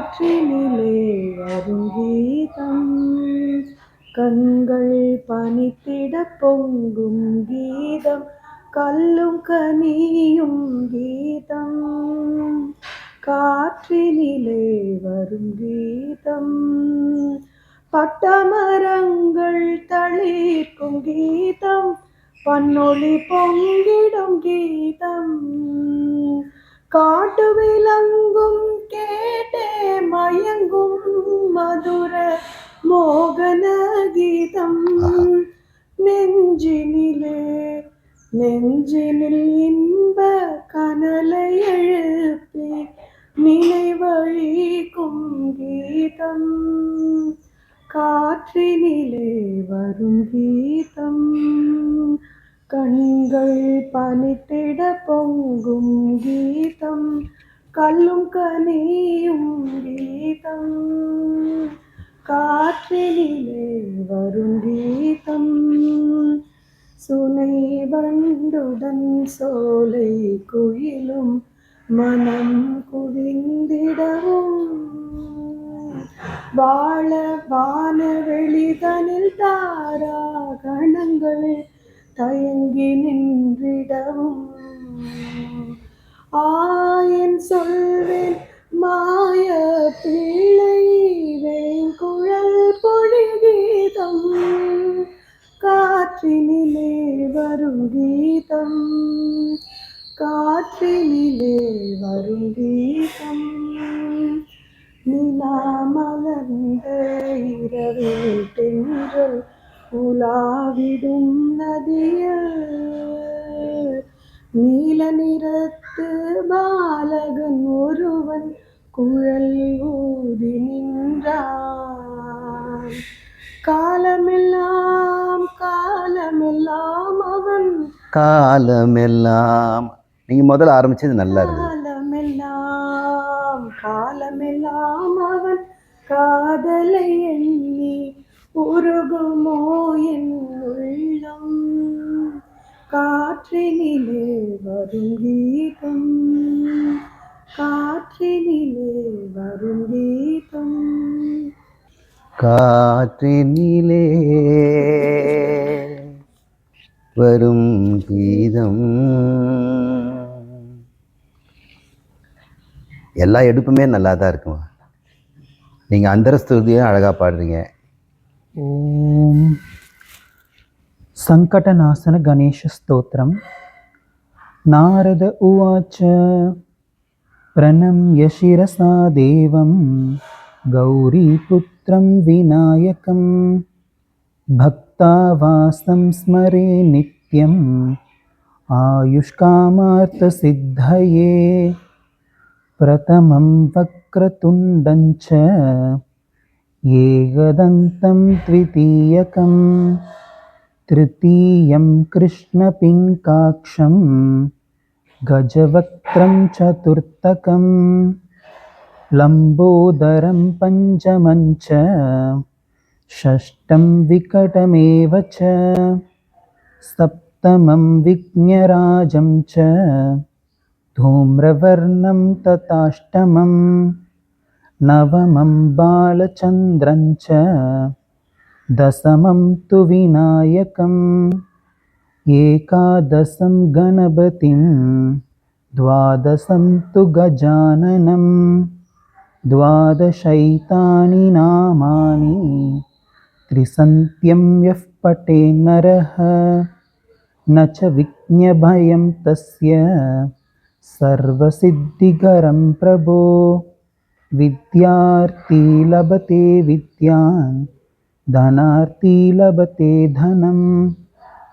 காற்றினிலே அருங்கீதம் கண்கள் பனித்திட பொங்கும் கீதம். கல்லும் கனியும் கீதம். காற்றினிலே வரும் கீதம். பட்டமரங்கள் தளிர்க்கும் கீதம். பன்னொளி பொங்கிடும் கீதம். காட்டு விலங்கும் கேட்டே மயங்கும் மதுர மோகன கீதம். நெஞ்சினிலே நெஞ்சினில் இன்ப கனலை எழுப்பி நினைவழிக்கும் கீதம். காற்றினிலே வரும் கீதம். கண்கள் பனித்திட பொங்கும் கீதம் கல்லும் கனியும் கீதம். காற்றினிலே வரும் கீதம் சுனை வண்டுடன் சோலை குயிலும் மனம் குவிந்திடவும். வாழ வானவெளிதனில் தாரா கணங்கள் தயங்கி நின்றிடவும். ஆயன் சொல்வேன் மாய பிள்ளை வேங்குழல் பொழிகீதம் காற்றினிலே வரும் கீதம். காற்றினிலே வரும் கீதம். நிலா மலர்ந்த இரவில் தென்றல் உலாவிடும் நதியில் நீல நிறத்து பாலகன் ஒருவன் குழல் ஊதி நின்றான். காலமெல்லாம் காலமெல்லாம் அவன் காலமெல்லாம். நீங்க முதல்ல ஆரம்பிச்சது நல்லா இருந்தது காலமெல்லாம் காலமெல்லாம் அவன் காதலை எண்ணி உருகுமோ என் உள்ளம்? காற்றினிலே வரும் கீதம். காற்றினிலே வரும் கீதம். காற்றினிலே வரும் கீதம். எல்லா எடுப்புமே நல்லா தான் இருக்குமா? நீங்கள் அந்தரஸ்துதியும் அழகாக பாடுறீங்க. ॐ सङ्कटनाशनगणेशस्तोत्रं नारद उवाच प्रणम्य शिरसा देवं गौरीपुत्रं विनायकं भक्तावासं स्मरे नित्यम् आयुष्कामार्थसिद्धये प्रथमं वक्रतुण्डं च एकदन्तं द्वितीयकं तृतीयं कृष्णपिङ्काक्षं गजवक्त्रं चतुर्थकं लम्बोदरं पञ्चमं च षष्ठं विकटमेव च सप्तमं विज्ञराजं च धूम्रवर्णं तथाष्टमम् नवमं बालचन्द्रं च दशमं तु विनायकम् एकादशं गणपतिं द्वादशं तु गजाननं द्वादशैतानि नामानि त्रिसन्त्यं यः पटे नरः न च विज्ञभयं तस्य सर्वसिद्धिकरं प्रभो विद्यार्थी लभते विद्यान् धनार्थी लभते धनं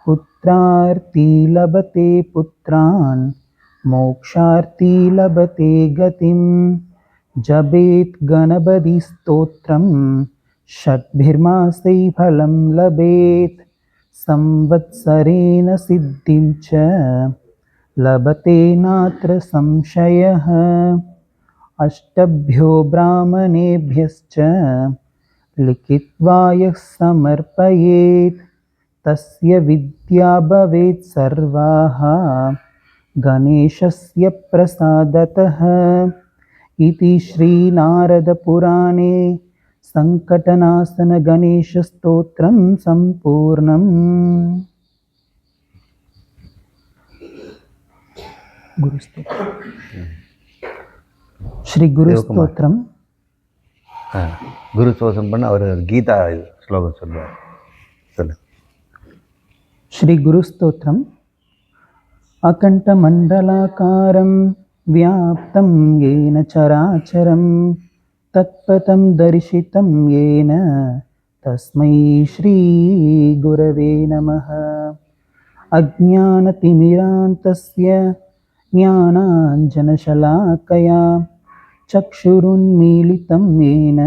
पुत्रार्थी लभते पुत्रान् मोक्षार्थी लभते गतिं। जपेत् गणपतिस्तोत्रं षड्भिर्मासै फलं लभेत्। संवत्सरेण सिद्धिं च लभते नात्र संशयः अष्टभ्यो ब्राह्मणेभ्यश्च लिखित्वा यः समर्पयेत्। तस्य विद्या भवेत् सर्वाः। गणेशस्य प्रसादतः। इति श्रीनारदपुराणे सङ्कटनाशनगणेशस्तोत्रं सम्पूर्णम् ஸ்ரீ குரு ஸ்தோத்திரம். குரு சோசம் பண்ண அவர் கீதா ஸ்லோகம் சொல்லுவார். சொல்லு. ஸ்ரீ குரு ஸ்தோத்திரம். அகண்ட மண்டலாக்காரம் வியாப்தம் ஏன சராச்சரம். தத்பதம் தரிசித்தம் ஏன தஸ்மை ஸ்ரீ குரவே நம அஜானதிமிராந்தஸ்ய ज्ञानाञ्जनशलाकया चक्षुरुन्मीलितं येन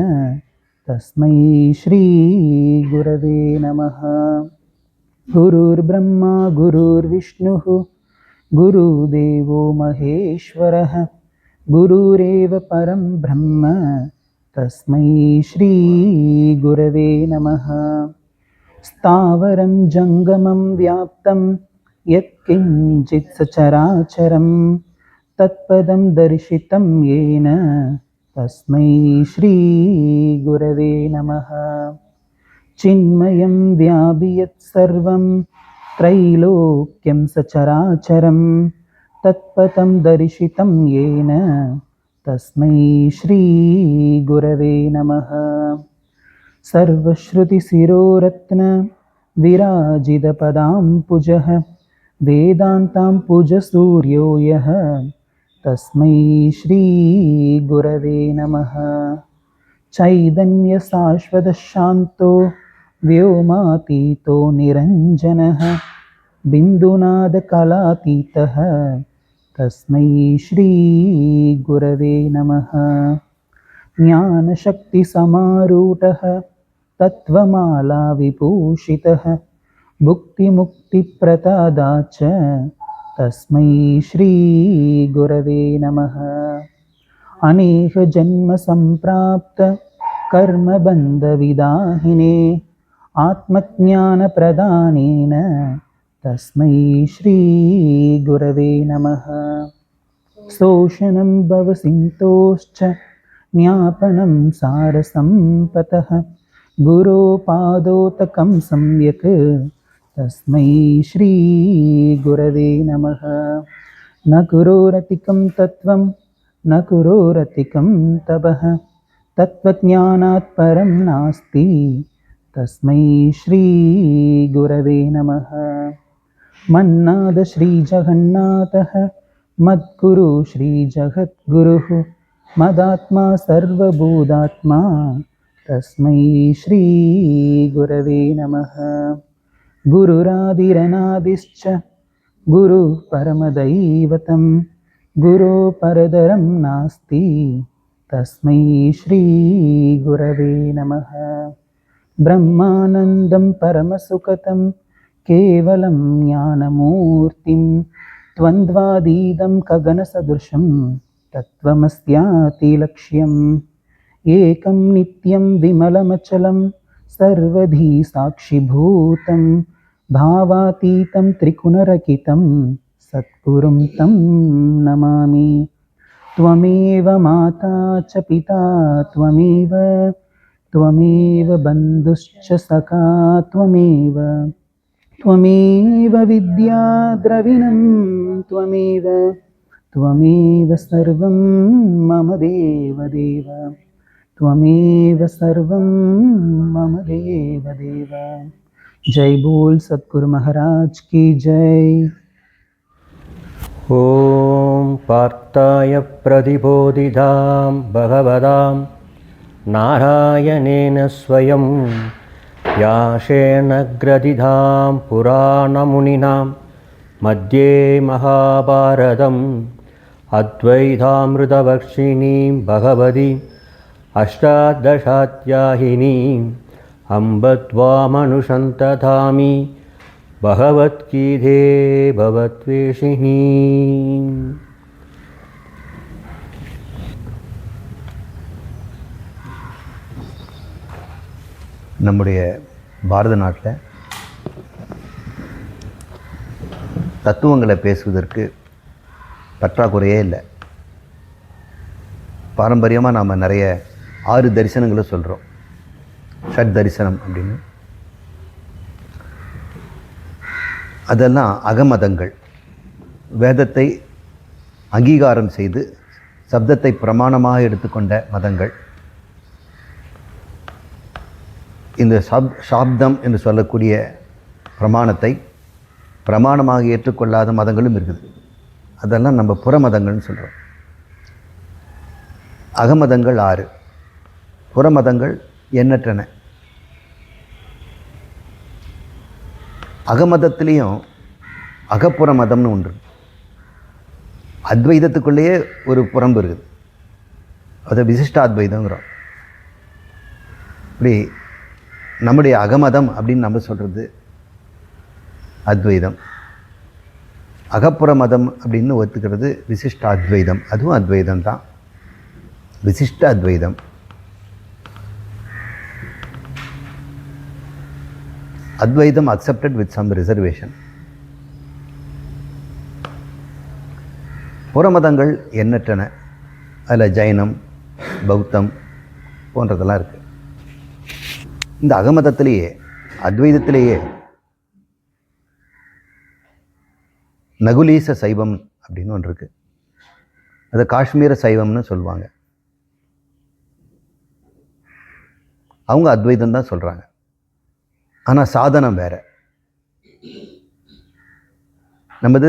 तस्मै श्रीगुरवे नमः गुरुर्ब्रह्मा गुरुर्विष्णुः गुरुदेवो महेश्वरः गुरुरेव परं ब्रह्म तस्मै श्रीगुरवे नमः स्थावरं जङ्गमं व्याप्तं యత్కించిత్ సచరాచరం తత్పదం దర్శితం ఏన తస్మై శ్రీ గురవే నమ చిన్మయం వ్యాపియత్ సర్వం త్రైలోక్యం సచరాచరం తత్పథం దర్శితం ఏన తస్మై శ్రీ గురవే నమ సర్వశ్రుతిశిరోరత్న విరాజితపదాం పుజ वेदान्तां पूजसूर्यो यः तस्मै श्रीगुरवे नमः। चैतन्यशाश्वतशान्तो व्योमातीतो निरञ्जनः बिन्दुनादकलातीतः तस्मै श्रीगुरवे नमः। ज्ञानशक्तिसमारूढः तत्त्वमाला विभूषितः भुक्तिमुक्तिप्रदाता च तस्मै श्रीगुरवे नमः अनेकजन्मसम्प्राप्त कर्मबन्धविदाहिने आत्मज्ञानप्रदानेन तस्मै श्रीगुरवे नमः शोषणं भवसिन्धोश्च ज्ञापनं सारसम्पतः गुरोपादोतकं सम्यक् तस्मै श्रीगुरवे नमः न गुरोरतिकं तत्त्वं न गुरोरतिकं तपः तत्त्वज्ञानात् परं नास्ति तस्मै श्रीगुरवे नमः मन्नाद श्रीजगन्नाथः मद्गुरु श्रीजगद्गुरुः मदात्मा सर्वभूतात्मा तस्मै श्रीगुरवे नमः गुरुरादिरनादिश्च गुरुः परमदैवतं गुरो परदरं नास्ति तस्मै श्रीगुरवे नमः ब्रह्मानन्दं परमसुखतं केवलं ज्ञानमूर्तिं द्वन्द्वादीदं गगनसदृशं तत्त्वमस्यातिलक्ष्यम् एकं नित्यं विमलमचलं सर्वधी साक्षिभूतं भावातीतं त्रिपुनरकितं सद्गुरुं तं नमामि। त्वमेव माता च पिता त्वमेव त्वमेव बन्धुश्च सखा त्वमेव। त्वमेव विद्या द्रविणं त्वमेव त्वमेव सर्वं मम देवदेव त्वमेव सर्वं मम देवदेव जय बोल सतगुरु महाराज की जय। ॐ पार्थाय प्रतिबोधितां भगवतां नारायणेन स्वयं ग्रथितां पुराणमुनिनां मध्ये महाभारतम् अद्वैतामृतवर्षिणीं भगवतीम् अष्टादशाध्यायिनीम् अम्ब त्वामनुसन्ततामि भगवद्गीते भवद्वेषिणी நம்முடைய பாரத நாட்டில் தத்துவங்களை பேசுவதற்கு பற்றாக்குறையே இல்லை பாரம்பரியமாக நாம் நிறைய ஆறு தரிசனங்களை சொல்கிறோம் ஷட் தரிசனம் அப்படின்னு. அதெல்லாம் அகமதங்கள். வேதத்தை அங்கீகாரம் செய்து சப்தத்தை பிரமாணமாக எடுத்துக்கொண்ட மதங்கள். இந்த சப் சாப்தம் என்று சொல்லக்கூடிய பிரமாணத்தை பிரமாணமாக ஏற்றுக்கொள்ளாத மதங்களும் இருக்குது. அதெல்லாம் நம்ம புற மதங்கள்னு சொல்கிறோம் அகமதங்கள் ஆறு. புறமதங்கள் எண்ணற்றன. அகமதத்திலையும் அகப்புற மதம்னு ஒன்று. அத்வைதத்துக்குள்ளேயே ஒரு புறம்பு இருக்குது. அதை விசிஷ்டாத்வைதங்கிறோம். இப்படி நம்முடைய அகமதம் அப்படின்னு நம்ம சொல்கிறது அத்வைதம். அகப்புற மதம் அப்படின்னு ஒத்துக்கிறது விசிஷ்ட அத்வைதம் அதுவும் அத்வைதம் தான் விசிஷ்ட அத்வைதம் அத்வைதம் அக்செப்டட் வித் சம் ரிசர்வேஷன் புறமதங்கள் எண்ணற்றன. அதில் ஜைனம் பௌத்தம் போன்றதெல்லாம் இருக்குது இந்த அகமதத்திலேயே அத்வைதத்திலேயே நகுலீச சைவம் அப்படின்னு ஒன்று இருக்குது அது காஷ்மீர சைவம்னு சொல்லுவாங்க. அவங்க அத்வைதம் தான் சொல்கிறாங்க ஆனால் சாதனம் வேறு. நமது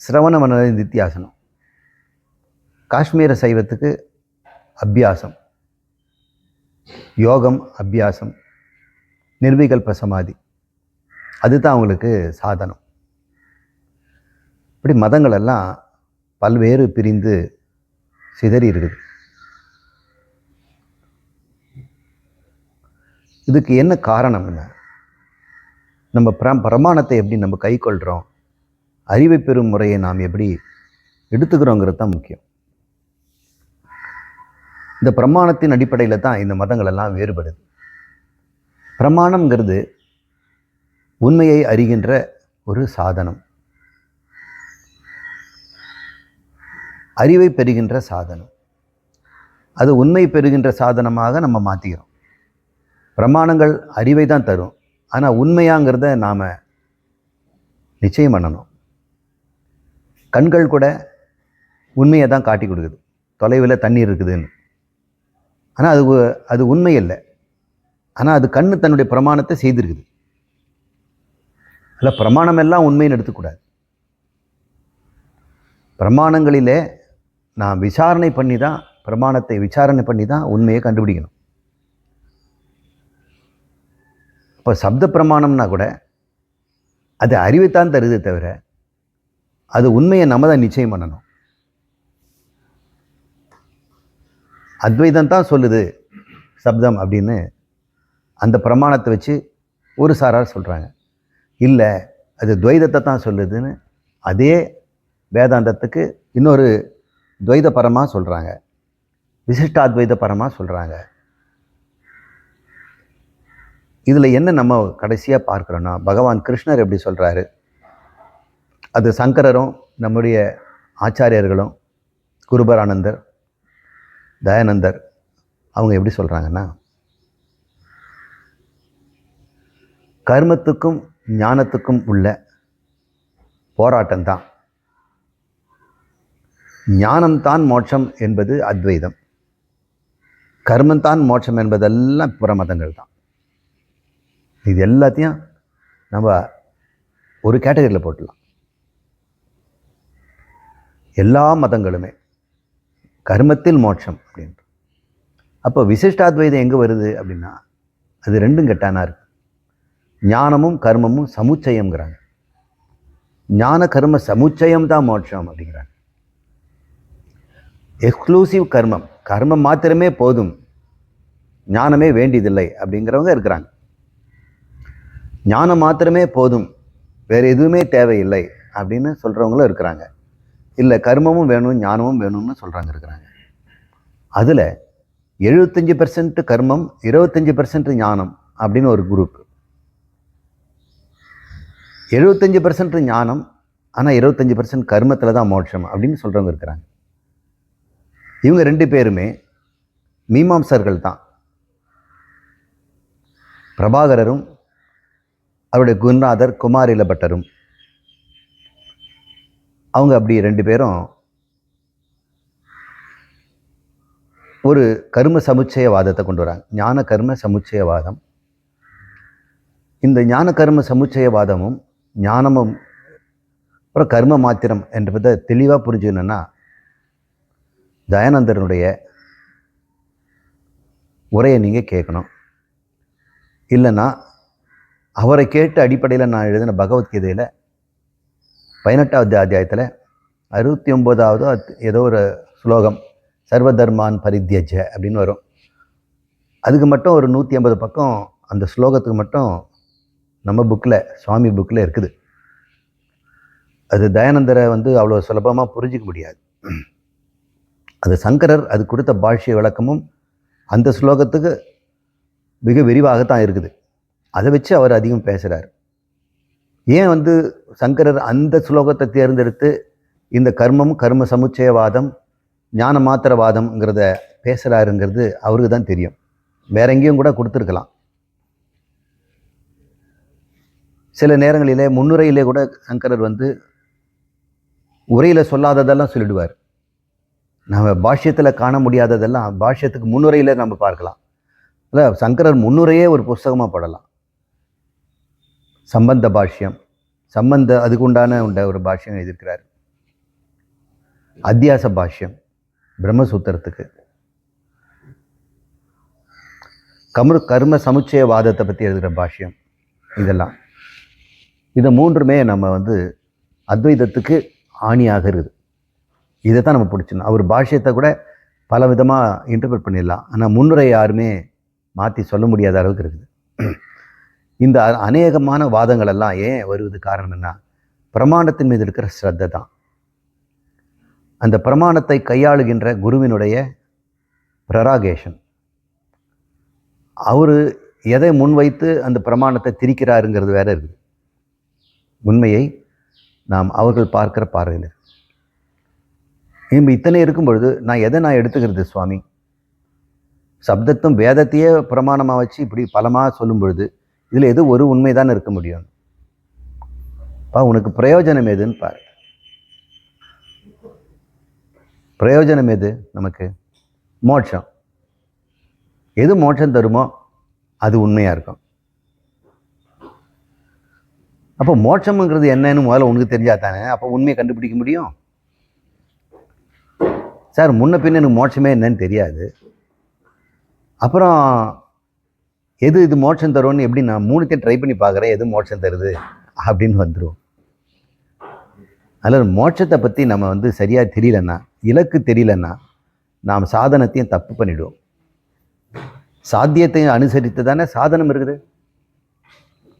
சிரவண மன நித்தியாசனம் காஷ்மீர சைவத்துக்கு அபியாசம். யோகம் அபியாசம் நிர்விகல்ப சமாதி. அதுதான் அவங்களுக்கு சாதனம். இப்படி மதங்களெல்லாம் பல்வேறு பிரிந்து சிதறி இருக்குது. இதுக்கு என்ன காரணம் என்ன? நம்ம பிர பிரமாணத்தை எப்படி நம்ம கை கொள்கிறோம் அறிவை பெறும் முறையை நாம் எப்படி எடுத்துக்கிறோங்கிறது தான் முக்கியம். இந்த பிரமாணத்தின் அடிப்படையில் தான் இந்த மதங்கள் எல்லாம் வேறுபடுது. பிரமாணம்ங்கிறது உண்மையை அறிகின்ற ஒரு சாதனம். அறிவை பெறுகின்ற சாதனம். அது உண்மை பெறுகின்ற சாதனமாக நம்ம மாற்றிக்கிறோம் பிரமாணங்கள் அறிவை தான் தரும். ஆனால் உண்மையாங்கிறத நாம் நிச்சயம் பண்ணணும். கண்கள் கூட உண்மையை தான் காட்டி கொடுக்குது. தொலைவில் தண்ணீர் இருக்குதுன்னு. ஆனால் அது உ- அது உண்மை இல்லை ஆனால் அது கண்ணு தன்னுடைய பிரமாணத்தை செய்திருக்குது. அதில் பிரமாணம் எல்லாம் உண்மைன்னு எடுத்துக்கூடாது பிரமாணங்களிலே நான் விசாரணை பண்ணி தான் பிரமாணத்தை விசாரணை பண்ணி தான் உண்மையை கண்டுபிடிக்கணும். இப்போ சப்த பிரமாணம்னா கூட அது அறிவைத்தான் தருதே தவிர அது உண்மையை நம்ம தான் நிச்சயம் பண்ணணும். அத்வைதம் தான் சொல்லுது சப்தம் அப்படின்னு. அந்த பிரமாணத்தை வச்சு ஒரு சாரார் சொல்கிறாங்க இல்லை அது துவைதத்தை தான் சொல்லுதுன்னு அதே வேதாந்தத்துக்கு இன்னொரு துவைத பரமாக சொல்கிறாங்க விசிஷ்டாத்வைத பரமாக சொல்கிறாங்க இதில் என்ன நம்ம கடைசியாக பார்க்குறோன்னா பகவான் கிருஷ்ணர் எப்படி சொல்கிறாரு அது சங்கரரும் நம்முடைய ஆச்சாரியர்களும் குருபரானந்தர் தயானந்தர் அவங்க எப்படி சொல்கிறாங்கன்னா கர்மத்துக்கும் ஞானத்துக்கும் உள்ள போராட்டம்தான். ஞானம்தான் மோட்சம் என்பது அத்வைதம். கர்மந்தான் மோட்சம் என்பதெல்லாம் புறமதங்கள் தான் இது எல்லாத்தையும் நம்ம ஒரு கேட்டகரியில் போட்டுடலாம். எல்லா மதங்களுமே கர்மத்தில் மோட்சம் அப்படின்ட்டு. அப்போ விசிஷ்டாத்வைதம் எங்கே வருது அப்படின்னா அது ரெண்டும் கெட்டானா இருக்கு. ஞானமும் கர்மமும் சமுச்சயம்ங்கிறாங்க. ஞான கர்ம சமுச்சயம் தான் மோட்சம் அப்படிங்கிறாங்க. எக்ஸ்க்ளூசிவ் கர்மம். கர்மம் மாத்திரமே போதும். ஞானமே வேண்டியதில்லை அப்படிங்கிறவங்க இருக்கிறாங்க. ஞானம் மாத்திரமே போதும். வேறு எதுவுமே தேவையில்லை அப்படின்னு சொல்கிறவங்களும் இருக்கிறாங்க. இல்லை கர்மமும் வேணும் ஞானமும் வேணும்னு சொல்கிறாங்க இருக்கிறாங்க. அதில் எழுபத்தஞ்சி பர்சன்ட் கர்மம் இருபத்தஞ்சி பர்சன்ட் ஞானம் அப்படின்னு ஒரு குரூப் எழுபத்தஞ்சி பர்சன்ட் ஞானம் ஆனால் இருபத்தஞ்சி பர்சன்ட் கர்மத்தில் தான் மோட்சம் அப்படின்னு சொல்கிறவங்க இருக்கிறாங்க. இவங்க ரெண்டு பேருமே மீமாம்சர்கள் தான். பிரபாகரரும் அவருடைய குருநாதர் குமாரில பட்டரும். அவங்க அப்படி ரெண்டு பேரும் ஒரு கர்ம சமுச்சயவாதத்தை கொண்டு வராங்க. ஞான கர்ம சமுச்சயவாதம். இந்த ஞான கர்ம சமுச்சயவாதமும் ஞானமும் அப்புறம் கர்ம மாத்திரம் என்பதை தெளிவாக புரிஞ்சுக்கணுன்னா தயானந்தரனுடைய உரையை நீங்கள் கேட்கணும். இல்லைன்னா அவரை கேட்ட அடிப்படையில் நான் எழுதின பகவத்கீதையில் பதினெட்டாவது அத்தியாயத்தில் அறுபத்தி ஒம்போதாவது ஏதோ ஒரு ஸ்லோகம் சர்வதர்மான் பரித்யஜ அப்படின்னு வரும். அதுக்கு மட்டும் ஒரு நூற்றி ஐம்பது பக்கம் அந்த ஸ்லோகத்துக்கு மட்டும் நம்ம புக்கில் சுவாமி புக்கில் இருக்குது. அது தயானந்தரை வந்து அவ்வளோ சுலபமாக புரிஞ்சிக்க முடியாது. அது சங்கரர் அது கொடுத்த பாஷ்ய விளக்கமும் அந்த ஸ்லோகத்துக்கு மிக விரிவாகத்தான் இருக்குது. அதை வச்சு அவர் அதிகம் பேசுகிறார் ஏன் வந்து சங்கரர் அந்த ஸ்லோகத்தை தேர்ந்தெடுத்து இந்த கர்மம் கர்ம சமுச்சயவாதம் ஞான மாத்திரவாதம்ங்கிறத பேசுகிறாருங்கிறது அவருக்கு தான் தெரியும். வேற எங்கேயும் கூட கொடுத்துருக்கலாம். சில நேரங்களிலே முன்னுரையிலே கூட சங்கரர் வந்து உரையில் சொல்லாததெல்லாம் சொல்லிடுவார். நம்ம பாஷ்யத்தில் காண முடியாததெல்லாம் பாஷ்யத்துக்கு முன்னுரையில் நம்ம பார்க்கலாம். இல்லை சங்கரர் முன்னுரையே ஒரு புஸ்தகமாக படலாம். சம்பந்த பாஷ்யம். சம்பந்த அதுக்கு உண்டான உண்ட ஒரு பாஷ்யம் எழுதியிருக்கிறார். அத்தியாச பாஷ்யம் பிரம்மசூத்திரத்துக்கு. கமரு கர்ம சமுச்சயவாதத்தை பற்றி எழுதுகிற பாஷ்யம் இதெல்லாம். இதை மூன்றுமே நம்ம வந்து அத்வைதத்துக்கு ஆணியாக இருக்குது. இதை தான் நம்ம பிடிச்சணும் அவர் பாஷ்யத்தை கூட பல விதமாக இன்டர்பிரட் பண்ணிடலாம். ஆனால் முன்னுரை யாருமே மாற்றி சொல்ல முடியாத அளவுக்கு இருக்குது. இந்த அநேகமான வாதங்கள் எல்லாம் ஏன் வருவது காரணம் என்ன பிரமாணத்தின் மீது இருக்கிற ஸ்ரத்தை தான். அந்த பிரமாணத்தை கையாளுகின்ற குருவினுடைய பிரராகேஷன். அவர் எதை முன்வைத்து அந்த பிரமாணத்தை திரிக்கிறாருங்கிறது வேற இருக்குது. உண்மையை நாம் அவர்கள் பார்க்கிற பார்வையில் இப்போ இத்தனை இருக்கும் பொழுது நான் எதை நான் எடுத்துக்கிறது சுவாமி? சப்தத்தும் வேதத்தையே பிரமாணமாக வச்சு இப்படி பலமாக சொல்லும் பொழுது இதில் எது ஒரு உண்மை தான் இருக்க முடியும்? பா உனக்கு பிரயோஜனம் எதுன்னு பாரு. பிரயோஜனம் எது நமக்கு? மோட்சம். எது மோட்சம் தருமோ அது உண்மையாக இருக்கும். அப்போ மோட்சம்ங்கிறது என்னன்னு முதல்ல உனக்கு தெரிஞ்சா தானே? அப்போ உண்மையை கண்டுபிடிக்க முடியும்? சார் முன்ன பின்ன எனக்கு மோட்சமே என்னன்னு தெரியாது. அப்புறம் எது இது மோட்சம் தரும்னு எப்படி நான் மூணுத்தையும் ட்ரை பண்ணி பார்க்குறேன் எது மோட்சம் தருது? அப்படின்னு வந்துடும் அதில் மோட்சத்தை பற்றி நம்ம வந்து சரியாக தெரியலன்னா இலக்கு தெரியலன்னா நாம் சாதனத்தையும் தப்பு பண்ணிவிடுவோம் சாத்தியத்தையும் அனுசரித்து தானே சாதனம் இருக்குது?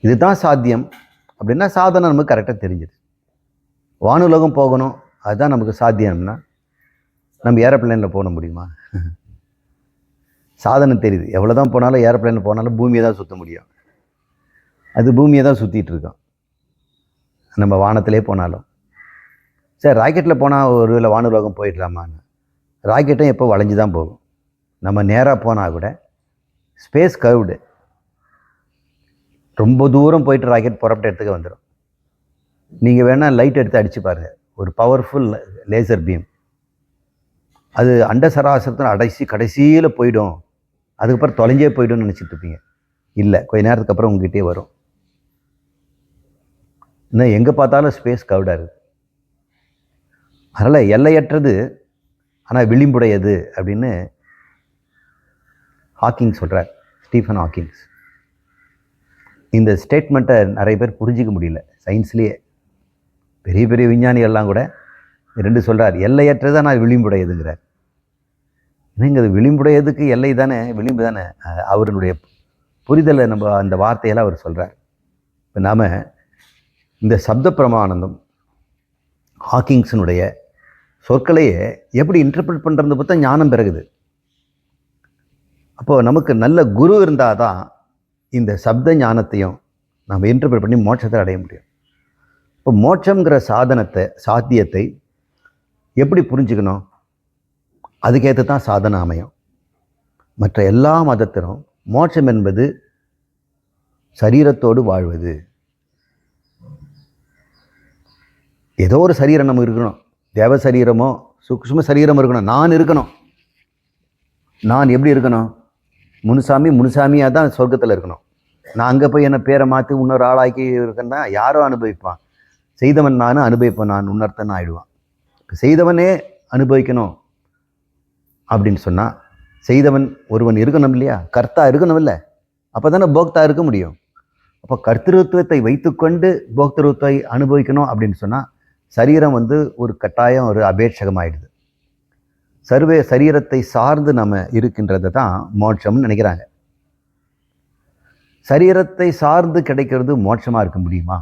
இதுதான் சாத்தியம். அப்படின்னா சாதனம் நமக்கு கரெக்டாக தெரிஞ்சுது. வானுலகம் போகணும் அதுதான் நமக்கு சாத்தியம்னா நம்ம ஏரோப்ளேனில் போக முடியுமா? சாதனம் தெரியுது. எவ்வளோ தான் போனாலும் ஏரோப்ளேனில் போனாலும் பூமியை தான் சுற்ற முடியும். அது பூமியை தான் சுற்றிட்டு இருக்கோம். நம்ம வானத்திலே போனாலும். சரி ராக்கெட்டில் போனால் ஒரு வேளை வானுலோகம் போயிடலாமான்னு. ராக்கெட்டும் எப்போ வளைஞ்சு தான் போகும். நம்ம நேராக போனால் கூட ஸ்பேஸ் கர்வ்டு ரொம்ப தூரம் போயிட்டு ராக்கெட் புறப்பட்ட இடத்துக்கு வந்துடும் நீங்கள் வேணால் லைட் எடுத்து அடித்து பாருங்கள் ஒரு பவர்ஃபுல் லேசர் பீம் அது அண்ட சராசரத்தில் அடைசி கடைசியில் போயிடும். அதுக்கப்புறம் தொலைஞ்சே போய்டும்னு நினச்சிட்டு இருப்பீங்க. இல்லை கொஞ்ச நேரத்துக்கு அப்புறம் உங்ககிட்டே வரும். இன்னும் எங்கே பார்த்தாலும் ஸ்பேஸ் கவுடாக இருக்குது அதனால் எல்லையற்றது ஆனால் விளிம்புடையது அப்படின்னு ஹாக்கிங் சொல்கிறார் ஸ்டீஃபன் ஹாக்கிங்ஸ் இந்த ஸ்டேட்மெண்ட்டை நிறைய பேர் புரிஞ்சிக்க முடியல. சயின்ஸ்லேயே பெரிய பெரிய விஞ்ஞானிகள்லாம் கூட ரெண்டு சொல்கிறார் எல்லையற்றது ஆனால் விளிம்புடையதுங்கிறார். என்னங்க அது விளிம்புடையதுக்கு எல்லை தானே விளிம்பு தானே. அவருடைய புரிதலை நம்ம அந்த வார்த்தையெல்லாம் அவர் சொல்கிறார் இப்போ நாம் இந்த சப்த பிரமானந்தம் ஹாக்கிங்ஸினுடைய சொற்களையே எப்படி இன்டர்பிரட் பண்ணுறது பார்த்தா ஞானம் பிறகுது அப்போது நமக்கு நல்ல குரு இருந்தால் தான் இந்த சப்த ஞானத்தையும் நம்ம இன்டர்பிரட் பண்ணி மோட்சத்தை அடைய முடியும். இப்போ மோட்சங்கிற சாதனத்தை சாத்தியத்தை எப்படி புரிஞ்சுக்கணும்? அதுக்கேற்று தான் சாதனை அமையும் மற்ற எல்லா மதத்திலும் மோட்சம் என்பது சரீரத்தோடு வாழ்வது. ஏதோ ஒரு சரீரம் நம்ம இருக்கணும். தேவ சரீரமோ சூக்ஷ்ம சரீரம் இருக்கணும். நான் இருக்கணும். நான் எப்படி இருக்கணும்? முனுசாமி முனுசாமியாக தான் சொர்க்கத்தில் இருக்கணும். நான் அங்கே போய் என்னை பேரை மாற்றி இன்னொரு ஆளாக்கி இருக்கேன்னா யாரோ அனுபவிப்பான். செய்தவன் நான் அனுபவிப்பேன். நான் உன்னர்த்தன் ஆயிடுவான். செய்தவனே அனுபவிக்கணும். அப்படின்னு சொன்னால் செய்தவன் ஒருவன் இருக்கணும் இல்லையா? கர்த்தா இருக்கணும் இல்லை? அப்போ தானே போக்தா இருக்க முடியும். அப்போ கர்த்தருத்துவத்தை வைத்துக்கொண்டு போக்திருத்துவை அனுபவிக்கணும் அப்படின்னு சொன்னால் சரீரம் வந்து ஒரு கட்டாயம் ஒரு அபேட்சகமாயிடுது. சர்வே சரீரத்தை சார்ந்து நம்ம இருக்கின்றதை தான் மோட்சம்னு நினைக்கிறாங்க. சரீரத்தை சார்ந்து கிடைக்கிறது மோட்சமாக இருக்க முடியுமா?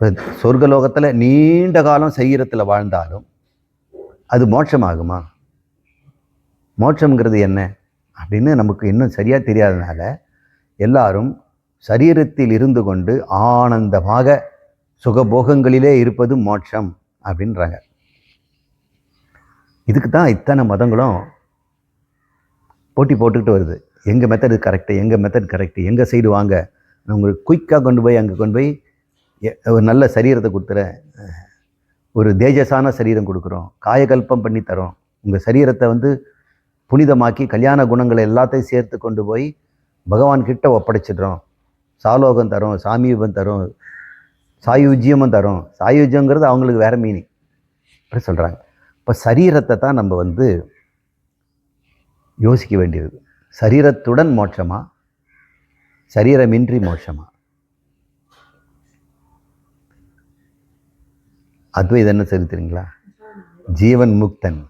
சொர்க்கலோகத்தில் நீண்ட காலம் சரீரத்தில் வாழ்ந்தாலும் அது மோட்சமாகுமா? மோட்சங்கிறது என்ன? அப்படின்னு நமக்கு இன்னும் சரியாக தெரியாதனால எல்லாரும் சரீரத்தில் இருந்து கொண்டு ஆனந்தமாக சுகபோகங்களிலே இருப்பது மோட்சம் அப்படின்றாங்க. இதுக்கு தான் இத்தனை மதங்களும் போட்டி போட்டுக்கிட்டு வருது. எங்கள் மெத்தடு கரெக்டு எங்கள் மெத்தட் கரெக்டு எங்கள் சைடு வாங்க. உங்களுக்கு குயிக்காக கொண்டு போய் அங்கே கொண்டு போய் ஒரு நல்ல சரீரத்தை கொடுத்துற ஒரு தேஜஸான சரீரம் கொடுக்குறோம். காயகல்பம் பண்ணி தரோம். உங்கள் சரீரத்தை வந்து புனிதமாக்கி கல்யாண குணங்களை எல்லாத்தையும் சேர்த்து கொண்டு போய் பகவான் கிட்ட ஒப்படைச்சிடுறோம். சாலோகம் தரும் சாமீபம் தரும் சாயுஜ்யமும் தரோம். சாயுஜ்யங்கிறது அவங்களுக்கு வேறு மீனிங் அப்படி சொல்கிறாங்க இப்போ சரீரத்தை தான் நம்ம வந்து யோசிக்க வேண்டியது. சரீரத்துடன் மோட்சமா? சரீரமின்றி மோட்சமா? அத்வைதம் என்ன சரி தெரியுங்களா ஜீவன் முக்தன்.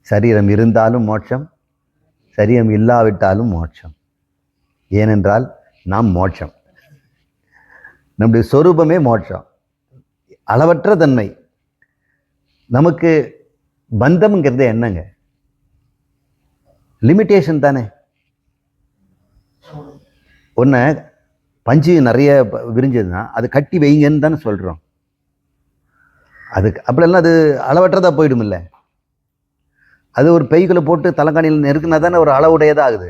சரீரம் இருந்தாலும் மோட்சம் சரீரம் இல்லாவிட்டாலும் மோட்சம். ஏனென்றால் நாம் மோட்சம். நம்முடைய சொரூபமே மோட்சம். அளவற்ற தன்மை. நமக்கு பந்தம்ங்கிறது என்னங்க? லிமிட்டேஷன் தானே. ஒன்று பஞ்சு நிறைய விரிஞ்சதுன்னா அது கட்டி வைங்கன்னு தானே சொல்கிறோம் அதுக்கு அப்படிலாம் அது அளவற்றதாக போயிடுமில்ல. அது ஒரு பைக்குள்ளே போட்டு தலைக்காணியில் நெருக்குனா தானே ஒரு அளவுடையதாக ஆகுது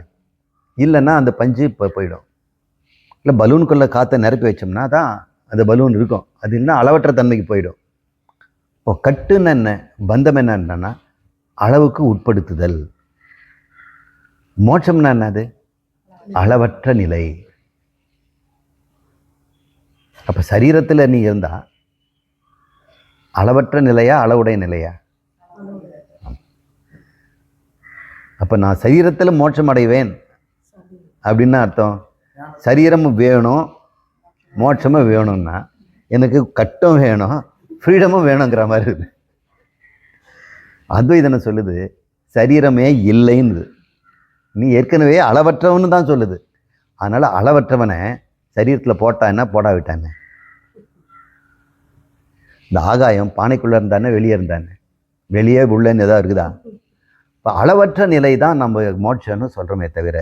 இல்லைன்னா அந்த பஞ்சு இப்போ போயிடும். இல்லை பலூனுக்குள்ளே காற்றை நிரப்பி வச்சோம்னா தான் அந்த பலூன் இருக்கும். அது இல்லைன்னா அளவற்ற தன்மைக்கு போயிடும். இப்போ கட்டுன்னு என்ன பந்தம் என்னன்னா அளவுக்கு உட்படுத்துதல். மோட்சம்னா என்னது அளவற்ற நிலை. அப்போ சரீரத்தில் நீ இருந்தால் அளவற்ற நிலையா அளவுடைய நிலையா? அப்போ நான் சரீரத்தில் மோட்சம் அடைவேன் அப்படின்னு அர்த்தம்? சரீரமும் வேணும் மோட்சமும் வேணும்னா எனக்கு கட்டும் வேணும் ஃப்ரீடமும் வேணுங்கிற மாதிரி இருக்குது இதனை சொல்லுது? சரீரமே இல்லைன்னு நீ ஏற்கனவே அளவற்றவன்னு தான் சொல்லுது. அதனால் அளவற்றவனை சரீரத்தில் போட்டா என்ன? போடா இந்த ஆகாயம் பானைக்குள்ளே இருந்தானே வெளியே இருந்தானே? வெளியே உள்ளேன்னு எதாவது இருக்குதா? இப்போ அளவற்ற நிலை தான் நம்ம மோட்சம்னு சொல்கிறோமே தவிர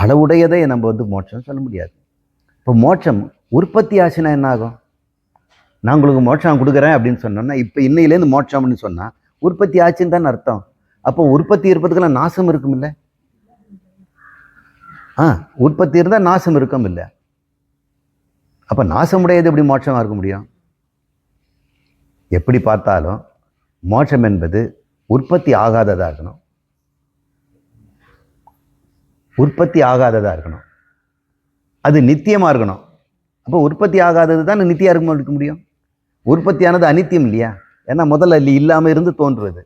அளவுடையதை நம்ம வந்து மோட்சம்னு சொல்ல முடியாது. இப்போ மோட்சம் உற்பத்தி ஆச்சுன்னா என்ன ஆகும் நான் உங்களுக்கு மோட்சம் கொடுக்குறேன் அப்படின்னு சொன்னோன்னா இப்போ இன்னையிலேருந்து மோட்சம்னு அப்படின்னு சொன்னால் உற்பத்தி ஆச்சுன்னு தானே அர்த்தம். அப்போ உற்பத்தி இருப்பதுக்கெல்லாம் நாசம் இருக்கும் இல்லை? ஆ உற்பத்தி இருந்தால் நாசம் இருக்கும் இல்லை? அப்போ நாசமுடையது எப்படி மோட்சமாக இருக்க முடியும்? எப்படி பார்த்தாலும் மோட்சம் என்பது உற்பத்தி ஆகாததாக இருக்கணும். உற்பத்தி ஆகாததாக இருக்கணும். அது நித்தியமாக இருக்கணும். அப்போ உற்பத்தி ஆகாதது தான் நித்தியாக இருக்க இருக்க முடியும்? உற்பத்தியானது அனித்தியம் இல்லையா? ஏன்னா முதல்ல இல்லை இல்லாமல் இருந்து தோன்றுவது.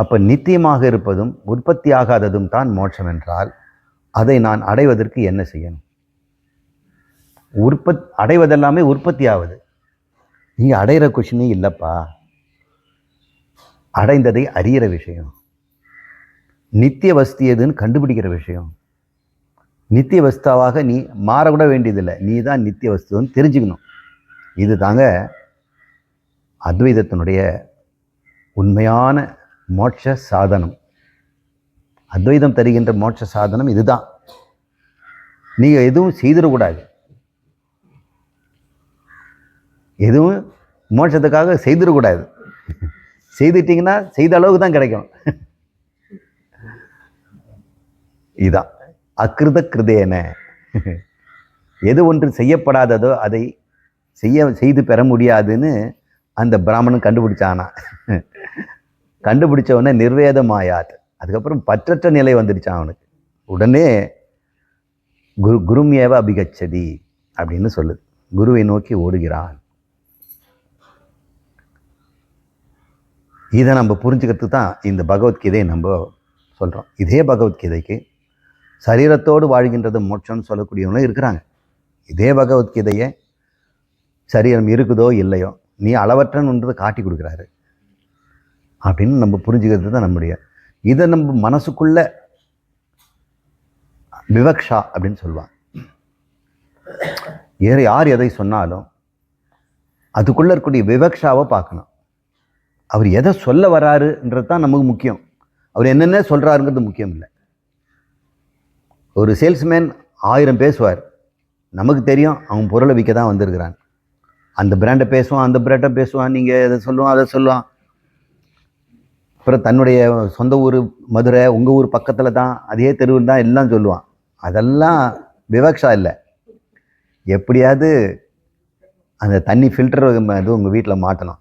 அப்போ நித்தியமாக இருப்பதும் உற்பத்தி ஆகாததும் தான் மோட்சம் என்றால் அதை நான் அடைவதற்கு என்ன செய்யணும்? உற்பத் அடைவதெல்லாமே உற்பத்தி ஆகுது நீங்கள் அடையிற கொஷினே இல்லைப்பா. அடைந்ததை அறிகிற விஷயம். நித்திய வஸ்தி எதுன்னு கண்டுபிடிக்கிற விஷயம். நித்திய வஸ்தாவாக நீ மாறக்கூட வேண்டியதில்லை. நீ தான் நித்திய வஸ்துன்னு தெரிஞ்சுக்கணும். இது தாங்க அத்வைதத்தினுடைய உண்மையான மோட்ச சாதனம். அத்வைதம் தருகின்ற மோட்ச சாதனம் இதுதான். நீங்கள் எதுவும் செய்திடக்கூடாது. எதுவும் மோட்சத்துக்காக செய்திடக்கூடாது. செய்துட்டிங்கன்னா செய்த அளவுக்கு தான் கிடைக்கும். இதான். அக்கிருத கிருதேன. எது ஒன்று செய்யப்படாததோ அதை செய்ய செய்து பெற முடியாதுன்னு அந்த பிராமணன் கண்டுபிடிச்சானா. கண்டுபிடிச்ச உடனே அதுக்கப்புறம் பற்றற்ற நிலை வந்துடுச்சான் அவனுக்கு. உடனே குரு குருமேவ அபிகச்சதி அப்படின்னு சொல்லுது. குருவை நோக்கி ஓடுகிறான். இதை நம்ம புரிஞ்சுக்கிறதுக்கு தான் இந்த பகவத்கீதையை நம்ம சொல்கிறோம் இதே பகவத்கீதைக்கு சரீரத்தோடு வாழ்கின்றது மோட்சம்னு சொல்லக்கூடியவங்களும் இருக்கிறாங்க. இதே பகவத்கீதையை சரீரம் இருக்குதோ இல்லையோ நீ அளவற்றன்ன்றதை காட்டி கொடுக்குறாரு. அப்படின்னு நம்ம புரிஞ்சுக்கிறது தான் நம்முடைய இதை நம்ம மனசுக்குள்ள விவக்ஷா அப்படின்னு சொல்லுவாங்க. வேறு யார் எதை சொன்னாலும் அதுக்குள்ளே இருக்கக்கூடிய விவக்ஷாவை பார்க்கணும். அவர் எதை சொல்ல வராருன்றது தான் நமக்கு முக்கியம். அவர் என்னென்ன சொல்கிறாருங்கிறது முக்கியம் இல்லை ஒரு சேல்ஸ்மேன் ஆயிரம் பேசுவார். நமக்கு தெரியும் அவன் பொருளை விற்க தான் வந்திருக்கிறான். அந்த பிராண்டை பேசுவான் அந்த பிராண்டை பேசுவான் நீங்கள் இதை சொல்லுவான் அதை சொல்லுவான். அப்புறம் தன்னுடைய சொந்த ஊர் மதுரை உங்கள் ஊர் பக்கத்தில் தான் அதே தெருவில் தான் எல்லாம் சொல்லுவான். அதெல்லாம் விவக்ஷா இல்லை. எப்படியாவது அந்த தண்ணி ஃபில்டர் இது உங்கள் வீட்டில் மாட்டணும்.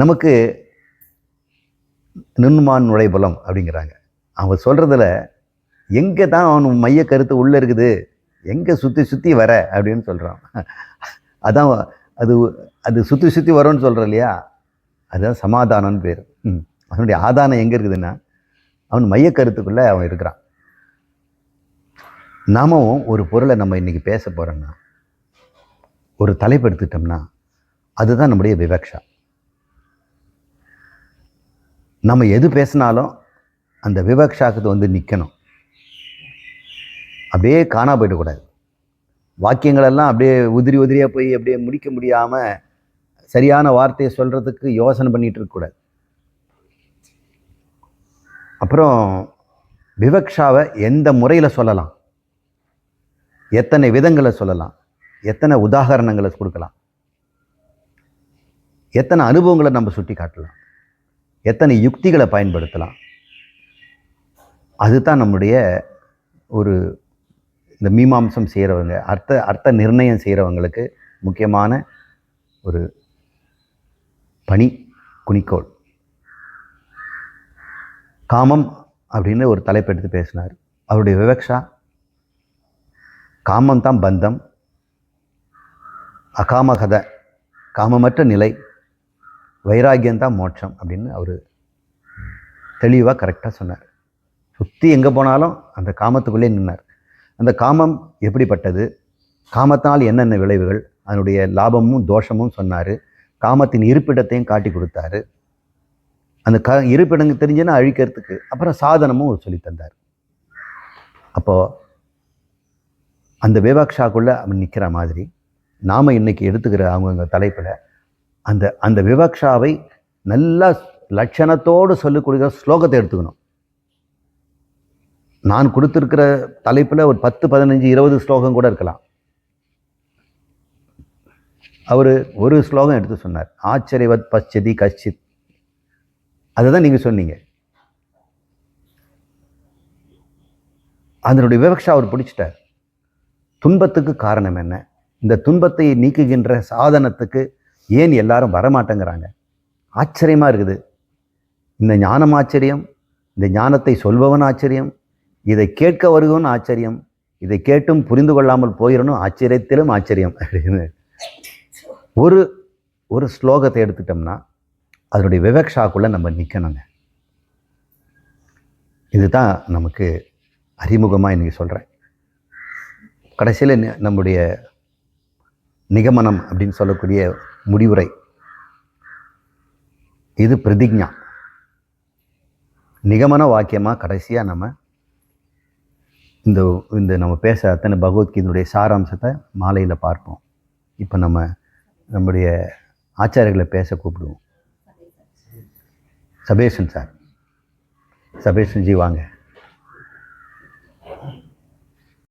நமக்கு நுண்மான் நுழைபலம் அப்படிங்கிறாங்க. அவன் சொல்கிறதுல எங்கே தான் அவன் மைய கருத்து உள்ளே இருக்குது? எங்கே சுற்றி சுற்றி வர? அப்படின்னு சொல்கிறான் அதான் அது அது சுற்றி சுற்றி வரும்னு சொல்கிற இல்லையா? அதுதான் சமாதானம்னு பேர். அவனுடைய ஆதானம் எங்கே இருக்குதுன்னா அவன் மைய கருத்துக்குள்ளே அவன் இருக்கிறான். நாமவும் ஒரு பொருளை நம்ம இன்றைக்கி பேச போகிறோம்னா ஒரு தலைப்பு எடுத்துட்டோம்னா அதுதான் நம்முடைய விவக்ஷா. நம்ம எது பேசினாலும் அந்த விவக்ஷாக்கு வந்து நிற்கணும் அப்படியே காணா போயிடக்கூடாது வாக்கியங்களெல்லாம் அப்படியே உதிரி உதிரியாக போய் அப்படியே முடிக்க முடியாமல் சரியான வார்த்தையை சொல்கிறதுக்கு யோசனை பண்ணிகிட்டு இருக்கக்கூடாது அப்புறம் விவக்ஷாவை எந்த முறையில் சொல்லலாம்? எத்தனை விதங்களை சொல்லலாம்? எத்தனை உதாகரணங்களை கொடுக்கலாம்? எத்தனை அனுபவங்களை நம்ம சுட்டி காட்டலாம் எத்தனை யுக்திகளை பயன்படுத்தலாம்? அதுதான் நம்முடைய ஒரு இந்த மீமாம்சம் செய்கிறவங்க அர்த்த அர்த்த நிர்ணயம் செய்கிறவங்களுக்கு முக்கியமான ஒரு பணி குனிக்கோள். காமம் அப்படின்னு ஒரு தலைப்பு எடுத்து பேசினார். அவருடைய விவக்ஷா காமம் தான் பந்தம் அகாமகத காமமற்ற நிலை வைராகியம்தான் மோட்சம் அப்படின்னு அவர் தெளிவாக கரெக்டாக சொன்னார். சுற்றி எங்கே போனாலும் அந்த காமத்துக்குள்ளே நின்னார். அந்த காமம் எப்படிப்பட்டது? காமத்தினால் என்னென்ன விளைவுகள்? அதனுடைய லாபமும் தோஷமும் சொன்னார். காமத்தின் இருப்பிடத்தையும் காட்டி கொடுத்தாரு. அந்த க இருப்பிடங்க தெரிஞ்சுன்னா அழிக்கிறதுக்கு அப்புறம் சாதனமும் அவர் சொல்லி தந்தார். அப்போது அந்த விவக்ஷாக்குள்ளே அவன் நிற்கிற மாதிரி நாம் இன்றைக்கி எடுத்துக்கிற அவங்கவுங்க தலைப்பில் அந்த அந்த விவக்ஷாவை நல்லா லட்சணத்தோடு சொல்லக்கூடிய ஸ்லோகத்தை எடுத்துக்கணும். நான் கொடுத்துருக்கிற தலைப்பில் ஒரு பத்து பதினஞ்சு இருபது ஸ்லோகம் கூட இருக்கலாம். அவர் ஒரு ஸ்லோகம் எடுத்து சொன்னார். ஆச்சரியவத் பச்சதி கச்சித் அதை தான் நீங்கள் சொன்னீங்க. அதனுடைய விவக்ஷா அவர் பிடிச்சிட்டார். துன்பத்துக்கு காரணம் என்ன? இந்த துன்பத்தை நீக்குகின்ற சாதனத்துக்கு ஏன் எல்லாரும் வரமாட்டேங்கிறாங்க? ஆச்சரியமாக இருக்குது. இந்த ஞானம் ஆச்சரியம் இந்த ஞானத்தை சொல்பவன் ஆச்சரியம் இதை கேட்க வருகவன் ஆச்சரியம் இதை கேட்டும் புரிந்து கொள்ளாமல் போயிடணும் ஆச்சரியத்திலும் ஆச்சரியம் அப்படின்னு. ஒரு ஒரு ஸ்லோகத்தை எடுத்துட்டோம்னா அதனுடைய விவக்ஷாக்குள்ளே நம்ம நிற்கணுங்க இதுதான் நமக்கு அறிமுகமாக இன்றைக்கி சொல்கிறேன் கடைசியில் நம்முடைய நிகமனம் அப்படின்னு சொல்லக்கூடிய முடிவுரை. இது பிரதிஜா நிகமன வாக்கியமாக கடைசியாக நம்ம இந்த இந்த நம்ம பேச அத்தனை பகவத்கீதையுடைய சாராம்சத்தை மாலையில் பார்ப்போம். இப்போ நம்ம நம்முடைய ஆச்சாரியர்களை பேச கூப்பிடுவோம். சபேஷன் சார். சபேஷன் ஜி வாங்க.